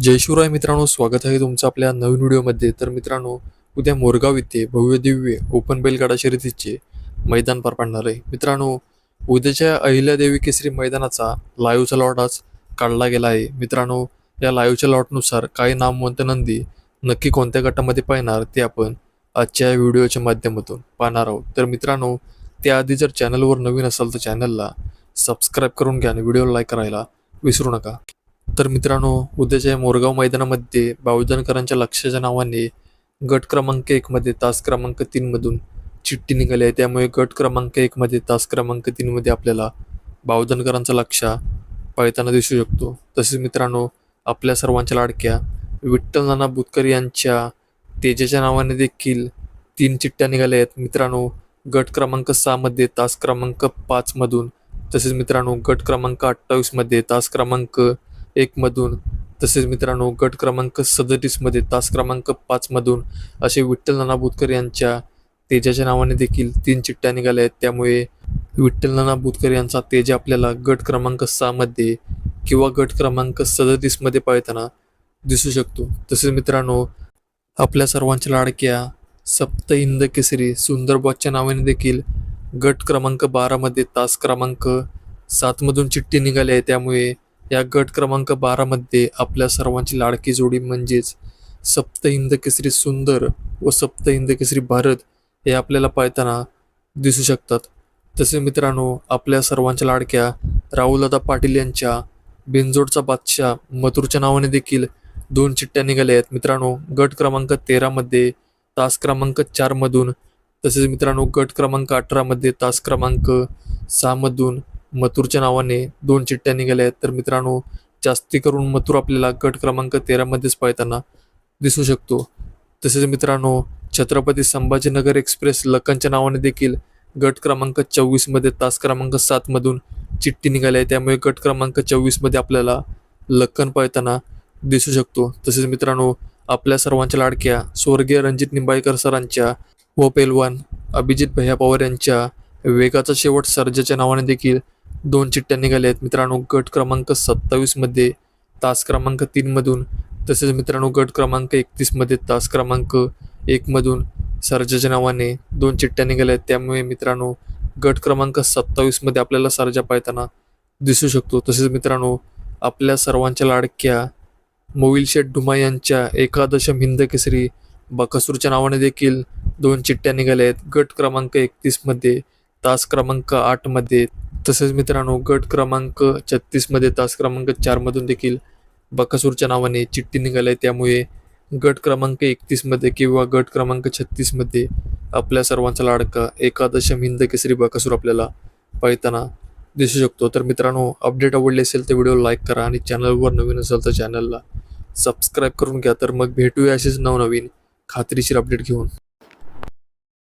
जय शिवराय मित्रांनो स्वागत आहे तुमचं आपल्या नवीन व्हिडिओमध्ये. तर मित्रांनो उद्या मोरगाव इथे भव्य दिव्य ओपन बैलगाडा शर्यतीचे मैदान पार पाडणार आहे. मित्रांनो उद्याच्या अहिल्यादेवी केसरी मैदानाचा लाईव्हचा लॉट आज काढला गेला आहे. मित्रांनो या लाईव्हच्या लॉटनुसार काही नामवंत नंदी नक्की कोणत्या गटामध्ये पाहणार ते आपण आजच्या या व्हिडिओच्या माध्यमातून पाहणार आहोत. तर मित्रांनो त्याआधी जर चॅनलवर नवीन असाल तर चॅनलला सबस्क्राईब करून घ्या आणि व्हिडिओला लाईक करायला विसरू नका. तर मित्रांनो उद्याच्या मोरगाव मैदानामध्ये बावधनकरांच्या लक्षाच्या नावाने गट क्रमांक एकमध्ये तास क्रमांक तीनमधून चिठ्ठी निघाली आहे. त्यामुळे गट क्रमांक एकमध्ये तास क्रमांक तीनमध्ये आपल्याला बावधनकरांचा लक्ष पळताना दिसू शकतो. तसेच मित्रांनो आपल्या सर्वांच्या लाडक्या विठ्ठल नाना बुतकर यांच्या तेजाच्या नावाने देखील तीन चिठ्ठ्या निघाल्या आहेत. मित्रांनो गट क्रमांक सहामध्ये तास क्रमांक पाचमधून तसेच मित्रांनो गट क्रमांक अठ्ठावीसमध्ये तास क्रमांक एकमधून तसेच मित्रांनो गट क्रमांक सदतीसमध्ये तास क्रमांक पाचमधून असे विठ्ठल नाना बुतकर यांच्या तेजाच्या नावाने देखील तीन चिठ्ठ्या निघाल्या आहेत. त्यामुळे विठ्ठल नाना बुतकर यांचा तेज आपल्याला गट क्रमांक सहामध्ये किंवा गट क्रमांक सदतीसमध्ये पळताना दिसू शकतो. तसेच मित्रांनो आपल्या सर्वांच्या लाडक्या सप्त हिंद केसरी सुंदरबॉसच्या नावाने देखील गट क्रमांक बारामध्ये तास क्रमांक सातमधून चिठ्ठी निघाली आहे. त्यामुळे या गट क्रमांक बारामध्ये आपल्या सर्वांची लाडकी जोडी म्हणजेच सप्त हिंद केसरी सुंदर व सप्त हिंद केसरी भारत हे आपल्याला पाळताना दिसू शकतात. तसे मित्रांनो आपल्या सर्वांच्या लाडक्या राहुलदादा पाटील यांच्या बिनजोडचा बादशाह मथुरच्या नावाने देखील दोन चिठ्ठ्या निघाल्या आहेत. मित्रांनो गट क्रमांक तेरामध्ये तास क्रमांक चारमधून तसेच मित्रांनो गट क्रमांक अठरामध्ये तास क्रमांक सहामधून मथुरच्या नावाने दोन चिठ्ठ्या निघाल्या आहेत. तर मित्रांनो जास्ती करून मथुर आपल्याला गट क्रमांक तेरामध्येच पळताना दिसू शकतो. तसेच मित्रांनो छत्रपती संभाजीनगर एक्सप्रेस लखनच्या नावाने देखील गट क्रमांक चोवीसमध्ये तास क्रमांक सातमधून चिठ्ठी निघाली आहे त्यामुळे गट क्रमांक चोवीसमध्ये आपल्याला लखन पळताना दिसू शकतो. तसेच मित्रांनो आपल्या सर्वांच्या लाडक्या स्वर्गीय रणजित निंबाळकर सरांच्या व पेलवान अभिजित भैया पवार यांच्या वेगाचा शेवट सर्जाच्या नावाने देखील दोन चिठ्ठ्या निघाल्या आहेत. मित्रांनो गट क्रमांक सत्तावीसमध्ये तास क्रमांक तीनमधून तसेच मित्रांनो गट क्रमांक एकतीसमध्ये तास क्रमांक एकमधून सर्जाच्या नावाने दोन चिठ्ठ्या निघाल्या आहेत. त्यामुळे मित्रांनो गट क्रमांक सत्तावीसमध्ये आपल्याला सर्जा पाळताना दिसू शकतो. तसेच मित्रांनो आपल्या सर्वांच्या लाडक्या मोविल शेठ डुमा यांच्या एकादशम हिंद केसरी बकासूरच्या नावाने देखील दोन चिठ्ठ्या निघाल्या आहेत. गट क्रमांक एकतीसमध्ये तास क्रमांक आठमध्ये तसेच मित्रांनो गट क्रमांक छत्तीसमध्ये तास क्रमांक चारमधून देखील बकासूरच्या नावाने चिठ्ठी निघाली आहे. त्यामुळे गट क्रमांक एकतीसमध्ये किंवा गट क्रमांक छत्तीसमध्ये आपल्या सर्वांचा लाडका एकादशम हिंद केसरी बकासूर आपल्याला पळताना दिसू शकतो. तर मित्रांनो अपडेट आवडले असेल तर व्हिडिओ लाईक करा आणि चॅनलवर नवीन असेल तर चॅनलला सबस्क्राईब करून घ्या. तर मग भेटूया असेच नवनवीन खात्रीशीर अपडेट घेऊन.